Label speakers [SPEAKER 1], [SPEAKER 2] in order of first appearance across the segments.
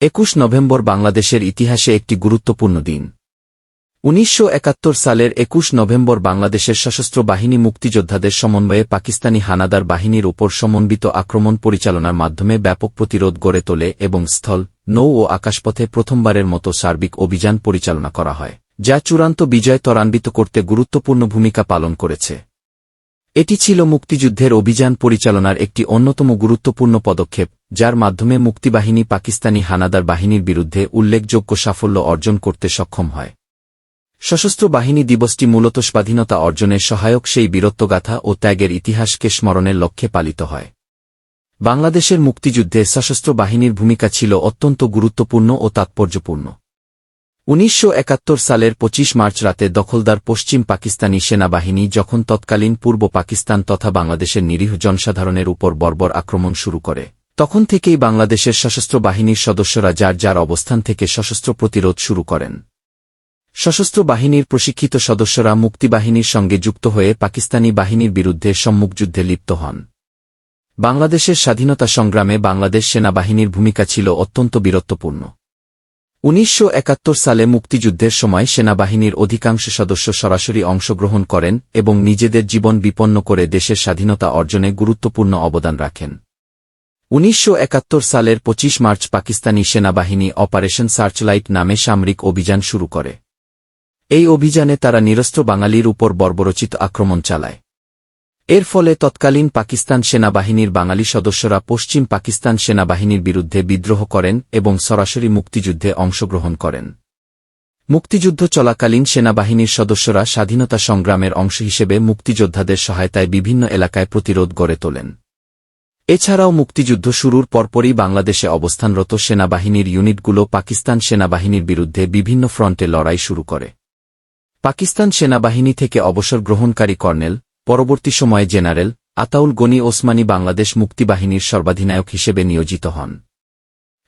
[SPEAKER 1] একুশ নভেম্বর বাংলাদেশের ইতিহাসে একটি গুরুত্বপূর্ণ দিন। উনিশশো একাত্তর সালের একুশ নভেম্বর বাংলাদেশের সশস্ত্র বাহিনী মুক্তিযোদ্ধাদের সমন্বয়ে পাকিস্তানি হানাদার বাহিনীর উপর সমন্বিত আক্রমণ পরিচালনার মাধ্যমে ব্যাপক প্রতিরোধ গড়ে তোলে এবং স্থল, নৌ ও আকাশপথে প্রথমবারের মতো সার্বিক অভিযান পরিচালনা করা হয়, যা চূড়ান্ত বিজয় ত্বরান্বিত করতে গুরুত্বপূর্ণ ভূমিকা পালন করেছে। এটি ছিল মুক্তিযুদ্ধের অভিযান পরিচালনার একটি অন্যতম গুরুত্বপূর্ণ পদক্ষেপ, যার মাধ্যমে মুক্তিবাহিনী পাকিস্তানি হানাদার বাহিনীর বিরুদ্ধে উল্লেখযোগ্য সাফল্য অর্জন করতে সক্ষম হয়। সশস্ত্র বাহিনী দিবসটি মূলত স্বাধীনতা অর্জনের সহায়ক সেই বীরত্বগাথা ও ত্যাগের ইতিহাসকে স্মরণের লক্ষ্যে পালিত হয়। বাংলাদেশের মুক্তিযুদ্ধে সশস্ত্র বাহিনীর ভূমিকা ছিল অত্যন্ত গুরুত্বপূর্ণ ও তাৎপর্যপূর্ণ। উনিশশো একাত্তর সালের ২৫ মার্চ রাতে দখলদার পশ্চিম পাকিস্তানি সেনাবাহিনী যখন তৎকালীন পূর্ব পাকিস্তান তথা বাংলাদেশের নিরীহ জনসাধারণের উপর বর্বর আক্রমণ শুরু করে, তখন থেকেই বাংলাদেশের সশস্ত্র বাহিনীর সদস্যরা যার যার অবস্থান থেকে সশস্ত্র প্রতিরোধ শুরু করেন। সশস্ত্র বাহিনীর প্রশিক্ষিত সদস্যরা মুক্তিবাহিনীর সঙ্গে যুক্ত হয়ে পাকিস্তানি বাহিনীর বিরুদ্ধে সম্মুখযুদ্ধে লিপ্ত হন। বাংলাদেশের স্বাধীনতা সংগ্রামে বাংলাদেশ সেনাবাহিনীর ভূমিকা ছিল অত্যন্ত বীরত্বপূর্ণ। উনিশশো একাত্তর সালে মুক্তিযুদ্ধের সময় সেনাবাহিনীর অধিকাংশ সদস্য সরাসরি অংশগ্রহণ করেন এবং নিজেদের জীবন বিপন্ন করে দেশের স্বাধীনতা অর্জনে গুরুত্বপূর্ণ অবদান রাখেন। উনিশশো একাত্তর সালের ২৫ মার্চ পাকিস্তানি সেনাবাহিনী অপারেশন সার্চলাইট নামে সামরিক অভিযান শুরু করে। এই অভিযানে তারা নিরস্ত্র বাঙালির উপর বর্বরচিত আক্রমণ চালায়। এর ফলে তৎকালীন পাকিস্তান সেনাবাহিনীর বাঙালি সদস্যরা পশ্চিম পাকিস্তান সেনাবাহিনীর বিরুদ্ধে বিদ্রোহ করেন এবং সরাসরি মুক্তিযুদ্ধে অংশগ্রহণ করেন। মুক্তিযুদ্ধ চলাকালীন সেনাবাহিনীর সদস্যরা স্বাধীনতা সংগ্রামের অংশ হিসেবে মুক্তিযোদ্ধাদের সহায়তায় বিভিন্ন এলাকায় প্রতিরোধ গড়ে তোলেন। এছাড়াও মুক্তিযুদ্ধ শুরুর পরপরই বাংলাদেশে অবস্থানরত সেনাবাহিনীর ইউনিটগুলো পাকিস্তান সেনাবাহিনীর বিরুদ্ধে বিভিন্ন ফ্রন্টে লড়াই শুরু করে। পাকিস্তান সেনাবাহিনী থেকে অবসর গ্রহণকারী কর্নেল পরবর্তী সময়ে জেনারেল আতাউল গনি ওসমানী বাংলাদেশ মুক্তিবাহিনীর সর্বাধিনায়ক হিসেবে নিয়োজিত হন।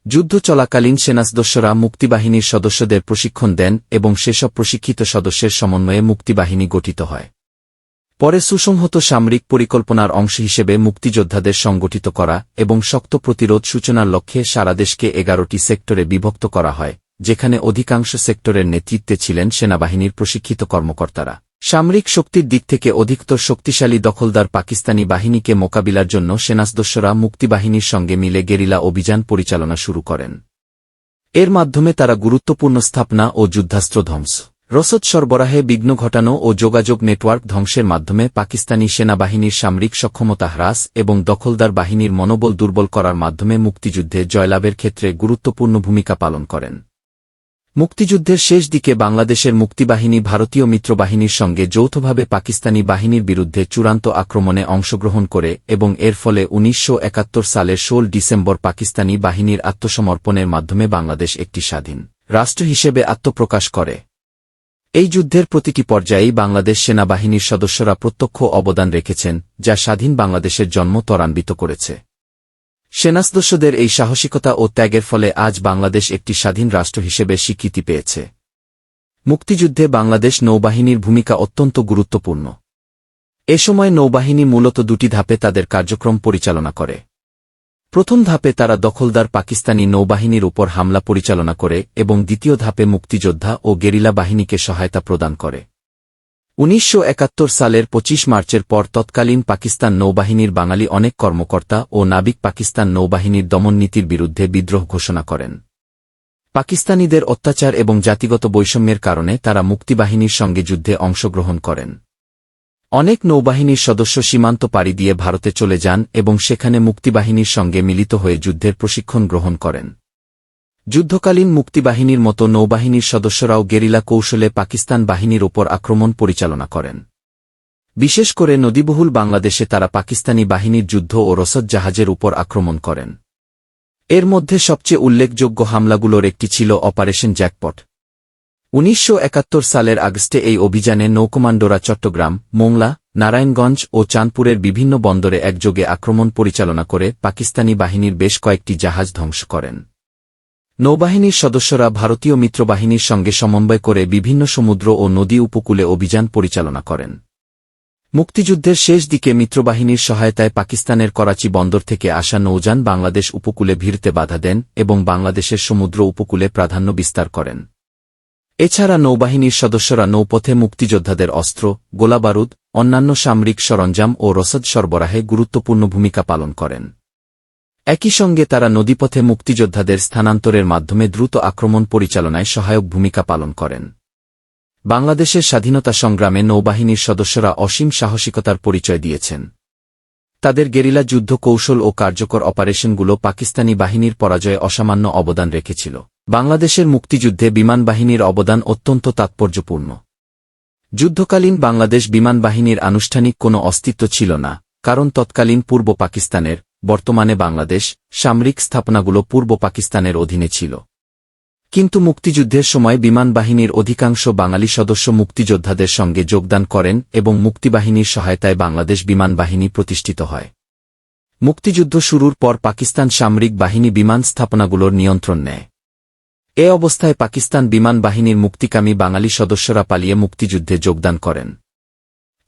[SPEAKER 1] যুদ্ধ চলাকালীন সেনাসদস্যরা মুক্তিবাহিনীর সদস্যদের প্রশিক্ষণ দেন এবং সেসব প্রশিক্ষিত সদস্যের সমন্বয়ে মুক্তিবাহিনী গঠিত হয়। পরে সুসংহত সামরিক পরিকল্পনার অংশ হিসেবে মুক্তিযোদ্ধাদের সংগঠিত করা এবং শক্ত প্রতিরোধ সূচনার লক্ষ্যে সারা দেশকে এগারোটি সেক্টরে বিভক্ত করা হয়, যেখানে অধিকাংশ সেক্টরের নেতৃত্বে ছিলেন সেনাবাহিনীর প্রশিক্ষিত কর্মকর্তারা। সামরিক শক্তির দিক থেকে অধিকতর শক্তিশালী দখলদার পাকিস্তানি বাহিনীকে মোকাবিলার জন্য সেনাসদস্যরা মুক্তিবাহিনীর সঙ্গে মিলে গেরিলা অভিযান পরিচালনা শুরু করেন। এর মাধ্যমে তারা গুরুত্বপূর্ণ স্থাপনা ও যুদ্ধাস্ত্র ধ্বংস। রসদ সরবরাহে বিঘ্ন ঘটানো ও যোগাযোগ নেটওয়ার্ক ধ্বংসের মাধ্যমে পাকিস্তানি সেনাবাহিনীর সামরিক সক্ষমতা হ্রাস এবং দখলদার বাহিনীর মনোবল দুর্বল করার মাধ্যমে মুক্তিযুদ্ধে জয়লাভের ক্ষেত্রে গুরুত্বপূর্ণ ভূমিকা পালন করেন। মুক্তিযুদ্ধের শেষ দিকে বাংলাদেশের মুক্তিবাহিনী ভারতীয় মিত্রবাহিনীর সঙ্গে যৌথভাবে পাকিস্তানি বাহিনীর বিরুদ্ধে চূড়ান্ত আক্রমণে অংশগ্রহণ করে এবং এর ফলে উনিশশো একাত্তর সালের ষোল ডিসেম্বর পাকিস্তানি বাহিনীর আত্মসমর্পণের মাধ্যমে বাংলাদেশ একটি স্বাধীন রাষ্ট্র হিসেবে আত্মপ্রকাশ করে। এই যুদ্ধের প্রতিটি পর্যায়েই বাংলাদেশ সেনাবাহিনীর সদস্যরা প্রত্যক্ষ অবদান রেখেছেন, যা স্বাধীন বাংলাদেশের জন্ম ত্বরান্বিত করেছে। সেনাসদস্যদের এই সাহসিকতা ও ত্যাগের ফলে আজ বাংলাদেশ একটি স্বাধীন রাষ্ট্র হিসেবে স্বীকৃতি পেয়েছে। মুক্তিযুদ্ধে বাংলাদেশ নৌবাহিনীর ভূমিকা অত্যন্ত গুরুত্বপূর্ণ। এ সময় নৌবাহিনী মূলত দুটি ধাপে তাদের কার্যক্রম পরিচালনা করে। প্রথম ধাপে তারা দখলদার পাকিস্তানি নৌবাহিনীর উপর হামলা পরিচালনা করে এবং দ্বিতীয় ধাপে মুক্তিযোদ্ধা ও গেরিলা বাহিনীকে সহায়তা প্রদান করে। উনিশশো একাত্তর সালের ২৫ মার্চের পর তৎকালীন পাকিস্তান নৌবাহিনীর বাঙালি অনেক কর্মকর্তা ও নাবিক পাকিস্তান নৌবাহিনীর দমননীতির বিরুদ্ধে বিদ্রোহ ঘোষণা করেন। পাকিস্তানিদের অত্যাচার এবং জাতিগত বৈষম্যের কারণে তারা মুক্তিবাহিনীর সঙ্গে যুদ্ধে অংশগ্রহণ করেন। অনেক নৌবাহিনীর সদস্য সীমান্ত পাড়ি দিয়ে ভারতে চলে যান এবং সেখানে মুক্তিবাহিনীর সঙ্গে মিলিত হয়ে যুদ্ধের প্রশিক্ষণ গ্রহণ করেন। যুদ্ধকালীন মুক্তিবাহিনীর মতো নৌবাহিনীর সদস্যরাও গেরিলা কৌশলে পাকিস্তান বাহিনীর ওপর আক্রমণ পরিচালনা করেন। বিশেষ করে নদীবহুল বাংলাদেশে তারা পাকিস্তানি বাহিনীর যুদ্ধ ও রসদ জাহাজের উপর আক্রমণ করেন। এর মধ্যে সবচেয়ে উল্লেখযোগ্য হামলাগুলোর একটি ছিল অপারেশন জ্যাকপট। উনিশশো একাত্তর সালের আগস্টে এই অভিযানে নৌকমান্ডোরা চট্টগ্রাম, মোংলা, নারায়ণগঞ্জ ও চাঁদপুরের বিভিন্ন বন্দরে একযোগে আক্রমণ পরিচালনা করে পাকিস্তানি বাহিনীর বেশ কয়েকটি জাহাজ ধ্বংস করেন। নৌবাহিনীর সদস্যরা ভারতীয় মিত্রবাহিনীর সঙ্গে সমন্বয় করে বিভিন্ন সমুদ্র ও নদী উপকূলে অভিযান পরিচালনা করেন। মুক্তিযুদ্ধের শেষ দিকে মিত্রবাহিনীর সহায়তায় পাকিস্তানের করাচি বন্দর থেকে আসা নৌযান বাংলাদেশ উপকূলে ভিড়তে বাধা দেন এবং বাংলাদেশের সমুদ্র উপকূলে প্রাধান্য বিস্তার করেন। এছাড়া নৌবাহিনীর সদস্যরা নৌপথে মুক্তিযোদ্ধাদের অস্ত্র, গোলাবারুদ, অন্যান্য সামরিক সরঞ্জাম ও রসদ সরবরাহে গুরুত্বপূর্ণ ভূমিকা পালন করেন। একই সঙ্গে তারা নদীপথে মুক্তিযোদ্ধাদের স্থানান্তরের মাধ্যমে দ্রুত আক্রমণ পরিচালনায় সহায়ক ভূমিকা পালন করেন। বাংলাদেশের স্বাধীনতা সংগ্রামে নৌবাহিনীর সদস্যরা অসীম সাহসিকতার পরিচয় দিয়েছেন। তাদের গেরিলা যুদ্ধ কৌশল ও কার্যকর অপারেশনগুলো পাকিস্তানি বাহিনীর পরাজয়ে অসামান্য অবদান রেখেছিল। বাংলাদেশের মুক্তিযুদ্ধে বিমান বাহিনীর অবদান অত্যন্ত তাৎপর্যপূর্ণ। যুদ্ধকালীন বাংলাদেশ বিমান বাহিনীর আনুষ্ঠানিক কোনো অস্তিত্ব ছিল না, কারণ তৎকালীন পূর্ব পাকিস্তানের বর্তমানে বাংলাদেশ সামরিক স্থাপনাগুলো পূর্ব পাকিস্তানের অধীনে ছিল। কিন্তু মুক্তিযুদ্ধের সময় বিমান বাহিনীর অধিকাংশ বাঙালি সদস্য মুক্তিযোদ্ধাদের সঙ্গে যোগদান করেন এবং মুক্তিবাহিনীর সহায়তায় বাংলাদেশ বিমান বাহিনী প্রতিষ্ঠিত হয়। মুক্তিযুদ্ধ শুরুর পর পাকিস্তান সামরিক বাহিনী বিমান স্থাপনাগুলোর নিয়ন্ত্রণ নেয়। এ অবস্থায় পাকিস্তান বিমান বাহিনীর মুক্তিকামী বাঙালি সদস্যরা পালিয়ে মুক্তিযুদ্ধে যোগদান করেন।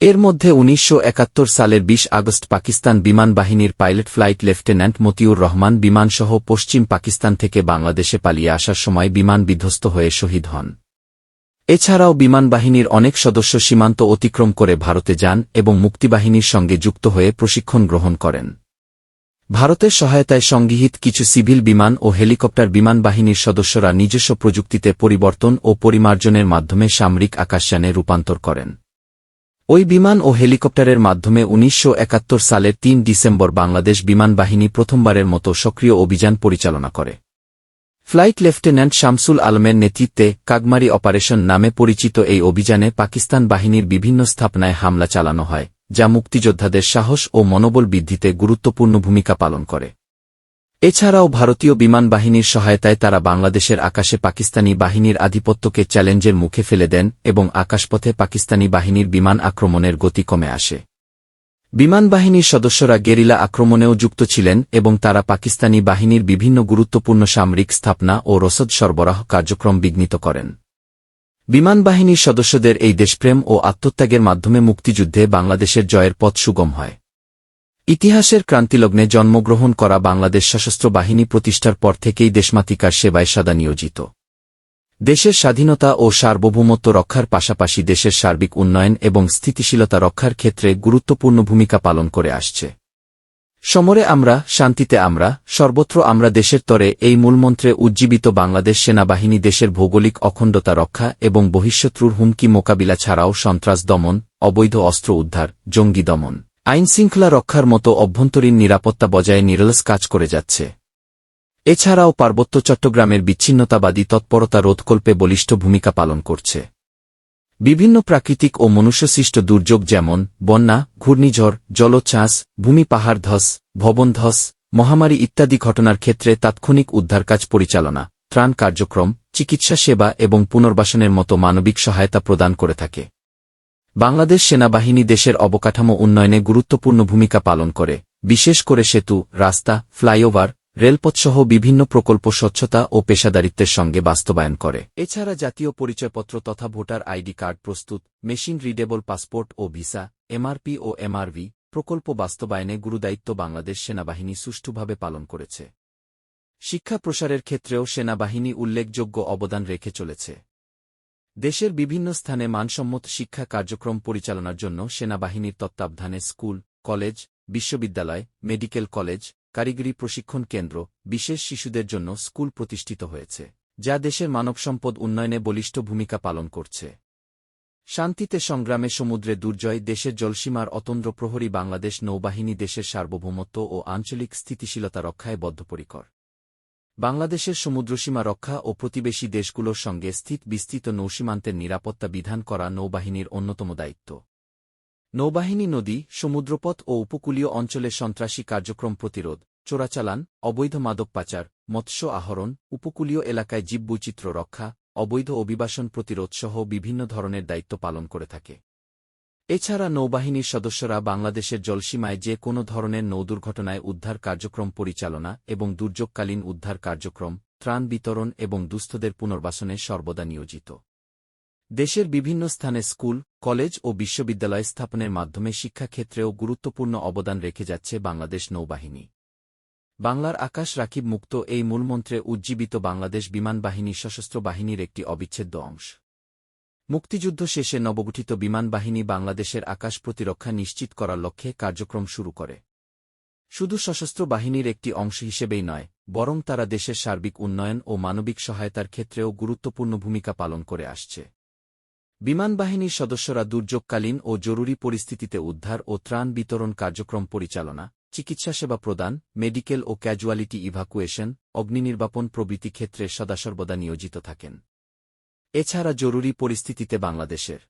[SPEAKER 1] এর মধ্যে উনিশশো একাত্তর সালের ২০ আগস্ট পাকিস্তান বিমান বাহিনীর pilot flight lieutenant Motiur Rahman বিমানসহ পশ্চিম পাকিস্তান থেকে বাংলাদেশে পালিয়ে আসার সময় বিমান বিধ্বস্ত হয়ে শহীদ হন। এছাড়াও বিমান বাহিনীর অনেক সদস্য সীমান্ত অতিক্রম করে ভারতে যান এবং মুক্তিবাহিনীর সঙ্গে যুক্ত হয়ে প্রশিক্ষণ গ্রহণ করেন। ভারতের সহায়তায় সংগৃহীত কিছু সিভিল বিমান ও হেলিকপ্টার বিমান বাহিনীর সদস্যরা নিজস্ব প্রযুক্তিতে পরিবর্তন ও পরিমার্জনের মাধ্যমে সামরিক আকাশযানে রূপান্তর করেন। ওই বিমান ও হেলিকপ্টারের মাধ্যমে উনিশশো সালের তিন ডিসেম্বর বাংলাদেশ বিমান বাহিনী প্রথমবারের মতো সক্রিয় অভিযান পরিচালনা করে। ফ্লাইট লেফটেন্যান্ট শামসুল আলমের নেতৃত্বে কাগমারি অপারেশন নামে পরিচিত এই অভিযানে পাকিস্তান বাহিনীর বিভিন্ন স্থাপনায় হামলা চালানো হয়, যা মুক্তিযোদ্ধাদের সাহস ও মনোবল বৃদ্ধিতে গুরুত্বপূর্ণ ভূমিকা পালন করে। এছাড়াও ভারতীয় বিমান বাহিনীর সহায়তায় তারা বাংলাদেশের আকাশে পাকিস্তানি বাহিনীর আধিপত্যকে চ্যালেঞ্জের মুখে ফেলে দেন এবং আকাশপথে পাকিস্তানি বাহিনীর বিমান আক্রমণের গতি কমে আসে। বিমান বাহিনীর সদস্যরা গেরিলা আক্রমণেও যুক্ত ছিলেন এবং তারা পাকিস্তানি বাহিনীর বিভিন্ন গুরুত্বপূর্ণ সামরিক স্থাপনা ও রসদ সরবরাহ কার্যক্রম বিঘ্নিত করেন। বিমান বাহিনীর সদস্যদের এই দেশপ্রেম ও আত্মত্যাগের মাধ্যমে মুক্তিযুদ্ধে বাংলাদেশের জয়ের পথ সুগম হয়। ইতিহাসের ক্রান্তিলগ্নে জন্মগ্রহণ করা বাংলাদেশ সশস্ত্র বাহিনী প্রতিষ্ঠার পর থেকেই দেশমাতিকার সেবায় সাদা নিয়োজিত। দেশের স্বাধীনতা ও সার্বভৌমত্ব রক্ষার পাশাপাশি দেশের সার্বিক উন্নয়ন এবং স্থিতিশীলতা রক্ষার ক্ষেত্রে গুরুত্বপূর্ণ ভূমিকা পালন করে আসছে। সমরে আমরা, শান্তিতে আমরা, সর্বত্র আমরা দেশের তরে এই মূলমন্ত্রে উজ্জীবিত বাংলাদেশ সেনাবাহিনী দেশের ভৌগোলিক অখণ্ডতা রক্ষা এবং বহিষ্যত্রুর হুমকি মোকাবিলা ছাড়াও সন্ত্রাস দমন, অবৈধ অস্ত্র উদ্ধার, জঙ্গি দমন। আইনশৃঙ্খলা রক্ষার মতো অভ্যন্তরীণ নিরাপত্তা বজায় নিরলস কাজ করে যাচ্ছে। এছাড়াও পার্বত্য চট্টগ্রামের বিচ্ছিন্নতাবাদী তৎপরতা রোধকল্পে বলিষ্ঠ ভূমিকা পালন করছে। বিভিন্ন প্রাকৃতিক ও মনুষ্যসৃষ্ট দুর্যোগ যেমন বন্যা, ঘূর্ণিঝড়, জলোচ্ছ্বাস, ভূমি পাহাড় ধস, ভবন ধস, মহামারী ইত্যাদি ঘটনার ক্ষেত্রে তাৎক্ষণিক উদ্ধার কাজ পরিচালনা, ত্রাণ কার্যক্রম, চিকিৎসা সেবা এবং পুনর্বাসনের মতো মানবিক সহায়তা প্রদান করে থাকে। বাংলাদেশ সেনাবাহিনী দেশের অবকাঠামো উন্নয়নে গুরুত্বপূর্ণ ভূমিকা পালন করে, বিশেষ করে সেতু, রাস্তা, ফ্লাইওভার, রেলপথসহ বিভিন্ন প্রকল্প স্বচ্ছতা ও পেশাদারিত্বের সঙ্গে বাস্তবায়ন করে। এছাড়া জাতীয় পরিচয়পত্র তথা ভোটার আইডি কার্ড প্রস্তুত, মেশিন রিডেবল পাসপোর্ট ও ভিসা, এমআরপি ও এমআরভি প্রকল্প বাস্তবায়নে গুরুদায়িত্ব বাংলাদেশ সেনাবাহিনী সুষ্ঠুভাবে পালন করেছে। শিক্ষা প্রসারের ক্ষেত্রেও সেনাবাহিনী উল্লেখযোগ্য অবদান রেখে চলেছে। দেশের বিভিন্ন স্থানে মানসম্মত শিক্ষা কার্যক্রম পরিচালনার জন্য সেনাবাহিনীর তত্ত্বাবধানে স্কুল, কলেজ, বিশ্ববিদ্যালয়, মেডিকেল কলেজ, কারিগরি প্রশিক্ষণ কেন্দ্র, বিশেষ শিশুদের জন্য স্কুল প্রতিষ্ঠিত হয়েছে, যা দেশের মানবসম্পদ উন্নয়নে বলিষ্ঠ ভূমিকা পালন করছে। শান্তিতে সংগ্রামে সমুদ্রে দুর্জয় দেশের জলসীমার অতন্দ্র প্রহরী বাংলাদেশ নৌবাহিনী দেশের সার্বভৌমত্ব ও আঞ্চলিক স্থিতিশীলতা রক্ষায় বদ্ধপরিকর। বাংলাদেশের সমুদ্রসীমা রক্ষা ও প্রতিবেশী দেশগুলোর সঙ্গে স্থিত বিস্তৃত নৌসীমান্তের নিরাপত্তা বিধান করা নৌবাহিনীর অন্যতম দায়িত্ব। নৌবাহিনী নদী, সমুদ্রপথ ও উপকূলীয় অঞ্চলে সন্ত্রাসী কার্যক্রম প্রতিরোধ, চোরাচালান, অবৈধ মাদক পাচার, মৎস্য আহরণ, উপকূলীয় এলাকায় জীববৈচিত্র্য রক্ষা, অবৈধ অভিবাসন প্রতিরোধ সহ বিভিন্ন ধরনের দায়িত্ব পালন করে থাকে। এছাড়া নৌবাহিনীর সদস্যরা বাংলাদেশের জলসীমায় যে কোনো ধরনের নৌদুর্ঘটনায় উদ্ধার কার্যক্রম পরিচালনা এবং দুর্যোগকালীন উদ্ধার কার্যক্রম, ত্রাণ বিতরণ এবং দুস্থদের পুনর্বাসনে সর্বদা নিয়োজিত। দেশের বিভিন্ন স্থানে স্কুল, কলেজ ও বিশ্ববিদ্যালয় স্থাপনের মাধ্যমে শিক্ষাক্ষেত্রেও গুরুত্বপূর্ণ অবদান রেখে যাচ্ছে বাংলাদেশ নৌবাহিনী। বাংলার আকাশ রাখিব মুক্ত এই মূলমন্ত্রে উজ্জীবিত বাংলাদেশ বিমান বাহিনী সশস্ত্র বাহিনীর একটি অবিচ্ছেদ্য অংশ। মুক্তিযুদ্ধ শেষে নবগঠিত বিমান বাহিনী বাংলাদেশের আকাশ প্রতিরক্ষা নিশ্চিত করার লক্ষ্যে কার্যক্রম শুরু করে। শুধু সশস্ত্র বাহিনীর একটি অংশ হিসেবেই নয়, বরং তারা দেশের সার্বিক উন্নয়ন ও মানবিক সহায়তার ক্ষেত্রেও গুরুত্বপূর্ণ ভূমিকা পালন করে আসছে। বিমান বাহিনীর সদস্যরা দুর্যোগকালীন ও জরুরি পরিস্থিতিতে উদ্ধার ও ত্রাণ বিতরণ কার্যক্রম পরিচালনা, চিকিৎসা সেবা প্রদান, মেডিকেল ও ক্যাজুয়ালিটি ইভাকুয়েশন অগ্নিনির্বাপন প্রভৃতি ক্ষেত্রে সদাসর্বদা নিয়োজিত থাকেন। এছাড়া জরুরি পরিস্থিতিতে বাংলাদেশের